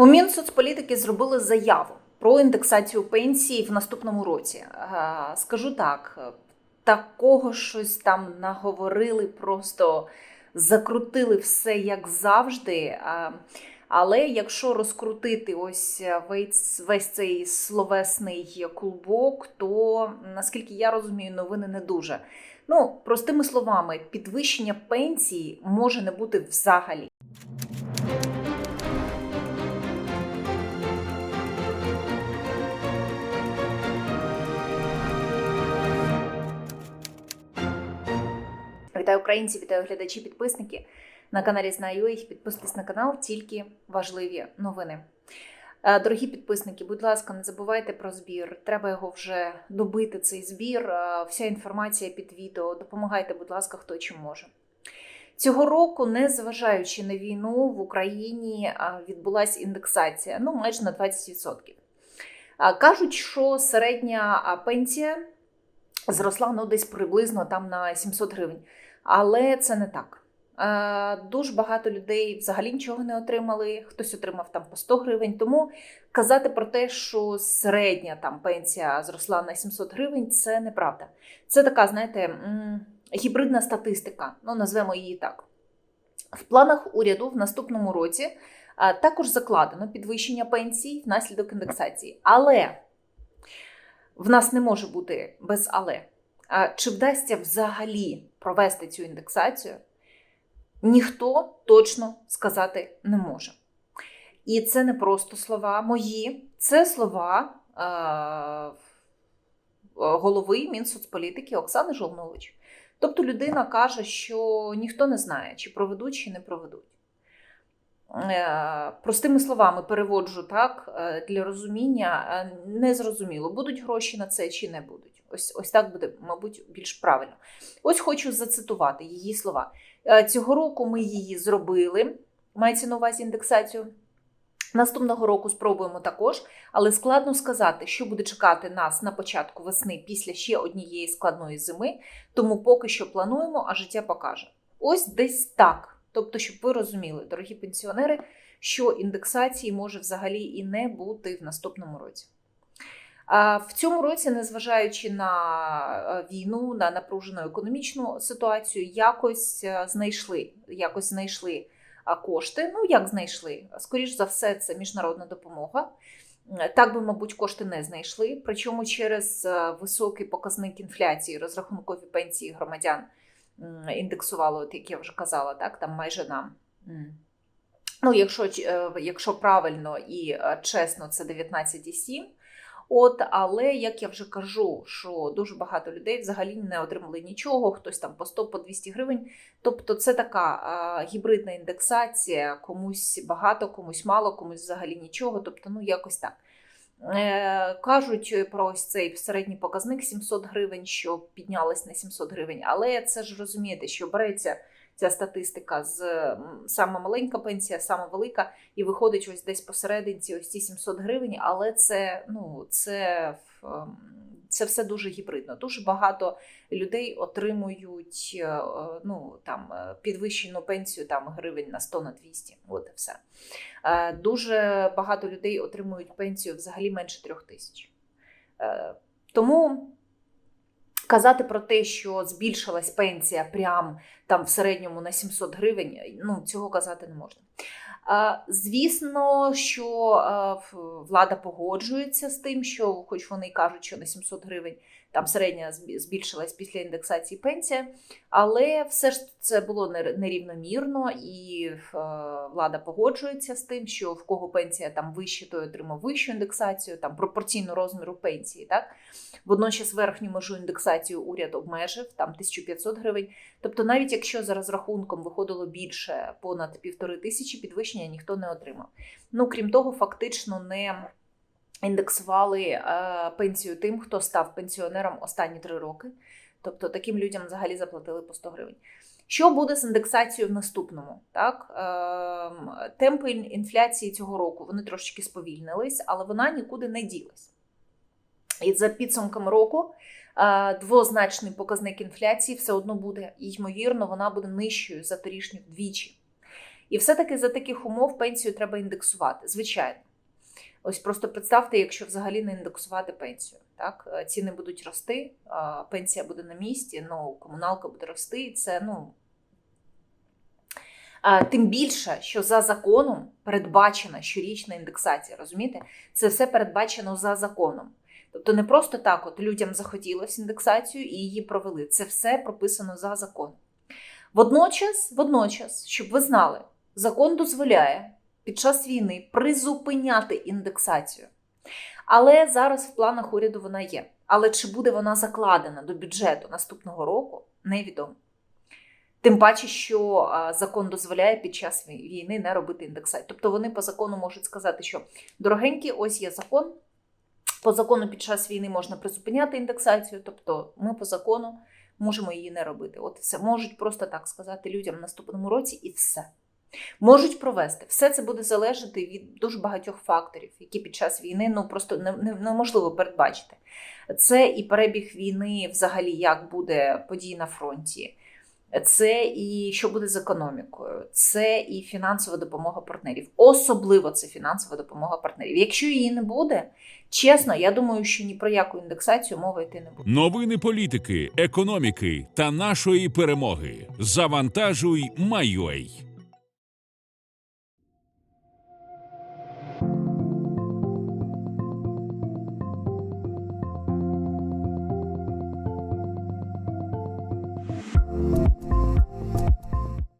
У Мінсоцполітики зробили заяву про індексацію пенсії в наступному році. Е, Скажу так, е, такого щось там наговорили, просто закрутили все як завжди. Е, Але якщо розкрутити ось весь, весь цей словесний клубок, то наскільки я розумію, новини не дуже. Ну, простими словами, підвищення пенсії може не бути взагалі. Вітаю українці, вітаю глядачі, підписники на каналі Знаю їх. Підписуйтесь на канал, тільки важливі новини. Е, Дорогі підписники, будь ласка, не забувайте про збір. Треба його вже добити. Цей збір. Е, Вся інформація під відео. Допомагайте, будь ласка, хто чим може. Цього року, незважаючи на війну, в Україні е, відбулася індексація ну майже на 20%. Е, Кажуть, що середня пенсія зросла ну, десь приблизно там на 700 гривень. Але це не так. Е, Дуже багато людей взагалі нічого не отримали, хтось отримав там по 100 гривень. Тому казати про те, що середня там пенсія зросла на 700 гривень, це неправда. Це така, знаєте, гібридна статистика, ну назвемо її так. В планах уряду в наступному році е, також закладено підвищення пенсій внаслідок індексації. Але в нас не може бути без але. Чи вдасться взагалі провести цю індексацію? Ніхто точно сказати не може. І це не просто слова мої, це слова е, голови Мінсоцполітики Оксани Жолнович. Тобто людина каже, що ніхто не знає, чи проведуть, чи не проведуть. Е, Простими словами переводжу так е, для розуміння е, незрозуміло, будуть гроші на це чи не будуть. Ось ось так буде, мабуть, більш правильно. Ось хочу зацитувати її слова. Е, Цього року ми її зробили. Мається на увазі індексацію. Наступного року спробуємо також, але складно сказати, що буде чекати нас на початку весни після ще однієї складної зими. Тому поки що плануємо, а життя покаже. Ось десь так. Тобто, щоб ви розуміли, дорогі пенсіонери, що індексації може взагалі і не бути в наступному році. В цьому році, незважаючи на е, війну, на напружену економічну ситуацію, якось е, знайшли, якось знайшли кошти. Ну, як знайшли? Скоріш за все, це міжнародна допомога. Е, Так би, мабуть, кошти не знайшли. Причому через е, високий показник інфляції розрахункові пенсії громадян м, індексували, от як я вже казала, так, там майже на. Ну, якщо, е, якщо правильно і е, чесно, це 19,7. От, але як я вже кажу, що дуже багато людей взагалі не отримали нічого, хтось там по 100 по 200 гривень. Тобто це така а, гібридна індексація, комусь багато, комусь мало, комусь взагалі нічого. Тобто, ну якось так. Е, кажуть про ось цей середній показник 700 гривень, що піднялась на 700 гривень, але це ж розумієте, що береться ця статистика з сама маленька пенсія, сама велика, і виходить ось десь посерединці ось ці 700 гривень, але це, ну, це, ем, це все дуже гібридно. Дуже багато людей отримують е, е, ну, там, е, підвищену пенсію там, гривень на 100 на 200. От і все. Дуже багато людей отримують пенсію взагалі менше трьох тисяч. Тому казати про те, що збільшилась пенсія прям там в середньому на 700 гривень, ну цього казати не можна. Звісно, що влада погоджується з тим, що, хоч вони й кажуть, що на 700 гривень там середня збільшилась після індексації пенсія, але все ж це було нерівномірно, і е, влада погоджується з тим, що в кого пенсія там вища, той отримав вищу індексацію, там пропорційно розміру пенсії. Так? Водночас верхню межу індексацію уряд обмежив, там 1500 гривень. Тобто, навіть якщо за розрахунком виходило більше понад півтори тисячі, підвищення ніхто не отримав. Ну крім того, фактично не індексували е, пенсію тим, хто став пенсіонером останні три роки. Тобто таким людям взагалі заплатили по 100 гривень. Що буде з індексацією в наступному? Так? Ем, темпи інфляції цього року вони трошечки сповільнились, але вона нікуди не ділась. І за підсумками року е, двозначний показник інфляції все одно буде, ймовірно, вона буде нижчою за торішню вдвічі. І все-таки за таких умов пенсію треба індексувати, звичайно. Ось просто представте, якщо взагалі не індексувати пенсію. Так? Е, Ціни будуть рости, пенсія буде на місці, ну, комуналка буде рости, і це ну. Тим більше, що за законом передбачена щорічна індексація, розумієте? Це все передбачено за законом. Тобто не просто так, от людям захотілося індексацію і її провели. Це все прописано за законом. Водночас, водночас, щоб ви знали, закон дозволяє під час війни призупиняти індексацію. Але зараз в планах уряду вона є. Але чи буде вона закладена до бюджету наступного року, невідомо. Тим паче, що закон дозволяє під час війни не робити індексацію. Тобто вони по закону можуть сказати, що дорогенькі, ось є закон. По закону під час війни можна призупиняти індексацію, тобто ми по закону можемо її не робити. От все можуть просто так сказати людям в наступному році, і все. Можуть провести. Все це буде залежати від дуже багатьох факторів, які під час війни ну просто не- не- неможливо передбачити. Це і перебіг війни, взагалі, як буде події на фронті. Це і що буде з економікою, це і фінансова допомога партнерів. Особливо це фінансова допомога партнерів. Якщо її не буде, чесно, я думаю, що ні про яку індексацію мова йти не буде. Новини політики, економіки та нашої перемоги. Завантажуй, Майой.